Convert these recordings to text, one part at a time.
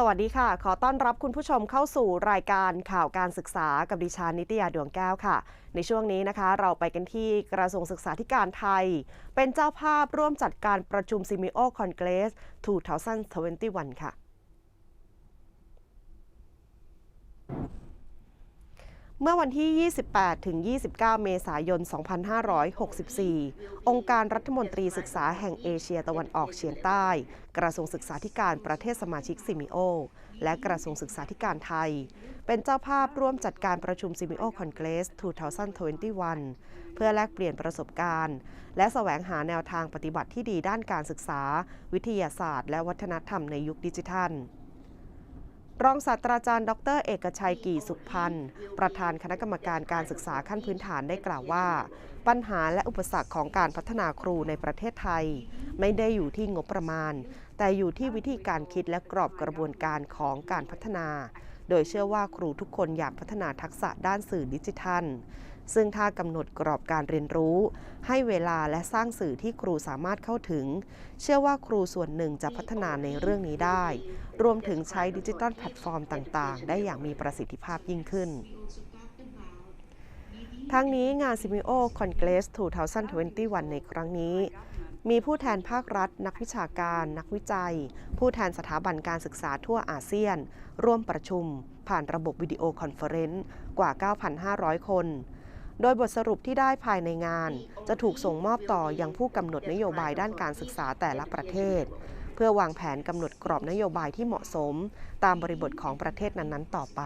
สวัสดีค่ะ ขอต้อนรับคุณผู้ชมเข้าสู่รายการข่าวการศึกษากับดิฉันนิตยาดวงแก้วค่ะ ในช่วงนี้นะคะ เราไปกันที่กระทรวงศึกษาธิการไทย เป็นเจ้าภาพร่วมจัดการประชุมซิมิโอคอนเกรส 2021 ค่ะ เมื่อวันที่ 28 ถึง 29 เมษายน 2564 องค์การรัฐมนตรีศึกษาแห่งเอเชียตะวันออกเฉียงใต้ กระทรวงศึกษาธิการประเทศสมาชิกซิมิโอ และกระทรวงศึกษาธิการไทย เป็นเจ้าภาพร่วมจัดการประชุมซิมิโอคอนเกรส 2021 เพื่อแลกเปลี่ยนประสบการณ์ และแสวงหาแนวทางปฏิบัติที่ดีด้านการศึกษา วิทยาศาสตร์ และวัฒนธรรมในยุคดิจิทัล รองศาสตราจารย์ ดร เอกชัยกี่สุขพันธ์ประธานคณะกรรมการการศึกษาขั้นพื้นฐานได้กล่าวว่า ปัญหาและอุปสรรคของการพัฒนาครูในประเทศไทย ไม่ได้อยู่ที่งบประมาณ แต่อยู่ที่วิธีการคิดและกรอบกระบวนการของการพัฒนา โดยเชื่อว่าครูทุกคนอยากพัฒนาทักษะด้านสื่อดิจิทัล ซึ่งถ้ากำหนดกรอบการเรียนรู้ ให้เวลาและสร้างสื่อที่ครูสามารถเข้าถึง เชื่อว่าครูส่วนหนึ่งจะพัฒนาในเรื่องนี้ได้ รวมถึงใช้ดิจิทัลแพลตฟอร์มต่างๆ ได้อย่างมีประสิทธิภาพยิ่งขึ้นทั้งนี้งาน Simeo Congress 2021 ในครั้งนี้ มีผู้แทนภาครัฐ นักวิชาการ นักวิจัย ผู้แทนสถาบันการศึกษาทั่วอาเซียน ร่วมประชุม ผ่านระบบวิดีโอคอนเฟอเรนซ์กว่า 9,500 คน โดยบทสรุปที่ได้ภายในงาน จะถูกส่งมอบต่อยังผู้กำหนดนโยบายด้านการศึกษาแต่ละประเทศ เพื่อวางแผนกำหนดกรอบนโยบายที่เหมาะสม ตามบริบทของประเทศนั้นๆ ต่อไป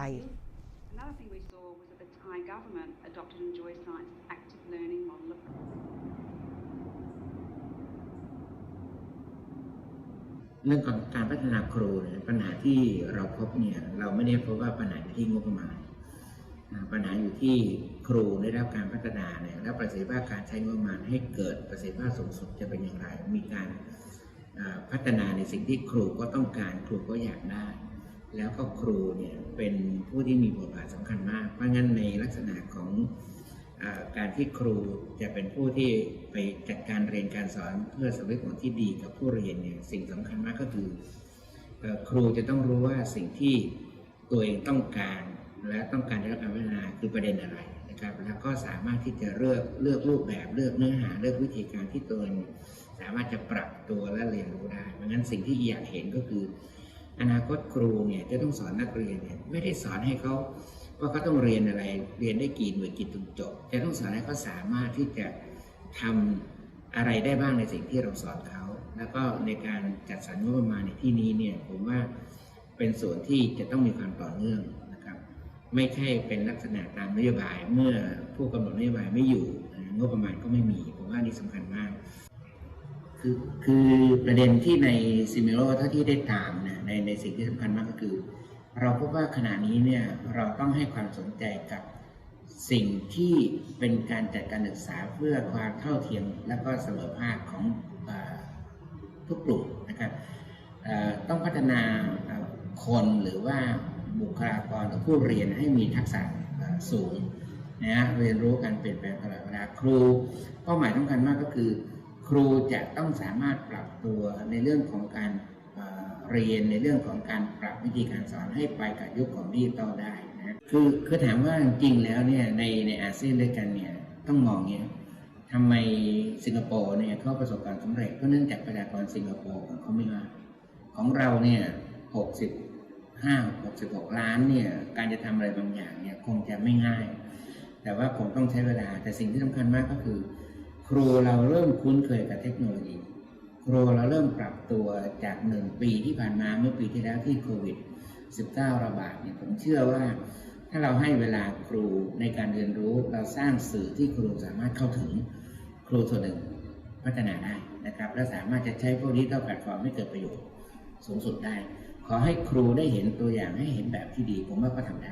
เรื่องของการพัฒนาครูเนี่ยปัญหาที่เราพบเนี่ยเราไม่ได้พบว่าปัญหาที่งบประมาณอ่า ปัญหาอยู่ที่ครูได้รับการพัฒนาเนี่ยและประสิทธิภาพการใช้งบประมาณให้เกิดประสิทธิภาพสูงสุดจะเป็นอย่างไร มีการพัฒนาในสิ่งที่ครูก็ต้องการครูก็อยากได้ แล้วก็ครูเนี่ยเป็นผู้ที่มีบทบาทสำคัญมาก เพราะงั้นในลักษณะของอการที่ครูจะเป็นผู้ที่ไปจัดการเรียนการสอนเพื่อสำเร็จผลที่ดีกับผู้เรียนเนี่ยสิ่งสำคัญมากก็คืออครูจะต้องรู้ว่าสิ่งที่ตัวเองต้องการ และต้องการได้รับการพัฒนาคือประเด็นอะไรนะครับ แล้วก็สามารถที่จะเลือกเลือกรูปแบบเลือกเนื้อหาเลือกวิธีการที่ตัวสามารถจะปรับตัวและเรียนรู้ได้เพราะงั้นสิ่งที่อยากเห็นก็คือ อนาคตครูเนี่ยจะต้องสอนนักเรียนเนี่ยไม่ได้สอนให้เขาว่าเขาต้องเรียนอะไรเรียนได้กี่หน่วยกี่จนจบจะต้องสอนให้เขาสามารถที่จะทำอะไรได้บ้างในสิ่งที่เราสอนเขาแล้วก็ในการจัดสรรงบประมาณในที่นี้เนี่ยผมว่าเป็นส่วนที่จะต้องมีความต่อเนื่อง ไม่ใช่เป็นลักษณะตามนโยบาย เมื่อผู้กำหนดนโยบายไม่อยู่งบประมาณก็ไม่มี ผมว่านี่สำคัญมาก คือคือประเด็นที่ในซิมิโลเท่าที่ได้ตามนะในในสิ่งที่สำคัญมากก็คือ เราพบว่าขณะนี้เนี่ยเราต้องให้ความสนใจกับสิ่งที่เป็นการจัดการศึกษาเพื่อความเท่าเทียมและก็เสมอภาคของอทุกกลุ่มนะครับต้องพัฒนาคนหรือว่า บุคลากรหรือผู้เรียนให้มีทักษะสูงนะฮะเรียนรู้การเปลี่ยนแปลงตลอดเวลาครูเป้าหมายสำคัญมากก็คือ ครูจะต้องสามารถปรับตัวในเรื่องของการเรียนในเรื่องของการปรับวิธีการสอนให้ไปกับยุคของดิจิตอลได้นะคือคือถามว่าจริงแล้วเนี่ยในในอาเซียนด้วยกันเนี่ยต้องมองเนี้ยทำไมสิงคโปร์เนี่ยเขาประสบความสำเร็จก็เนื่องจากประชากรสิงคโปร์ของเขาไม่มากของเราเนี่ยหกสิบ ห้าหกสิบหกล้านเนี่ยการจะทำอะไรบางอย่างเนี่ยคงจะไม่ง่าย แต่ว่าคงต้องใช้เวลา แต่สิ่งที่สำคัญมากก็คือ ครูเราเริ่มคุ้นเคยกับเทคโนโลยี ครูเราเริ่มปรับตัวจากหนึ่งปีที่ผ่านมาเมื่อปีที่แล้วที่โควิด 19 ระบาดเนี่ยผมเชื่อว่าถ้าเราให้เวลาครูในการเรียนรู้เราสร้างสื่อที่ครูสามารถเข้าถึงครูส่วนหนึ่งพัฒนาได้นะครับ และสามารถจะใช้พวกนี้ต่อแพลตฟอร์มให้เกิดประโยชน์สูงสุดได้ ขอให้ครูได้เห็นตัวอย่างให้เห็นแบบที่ดีผมว่าก็ทำได้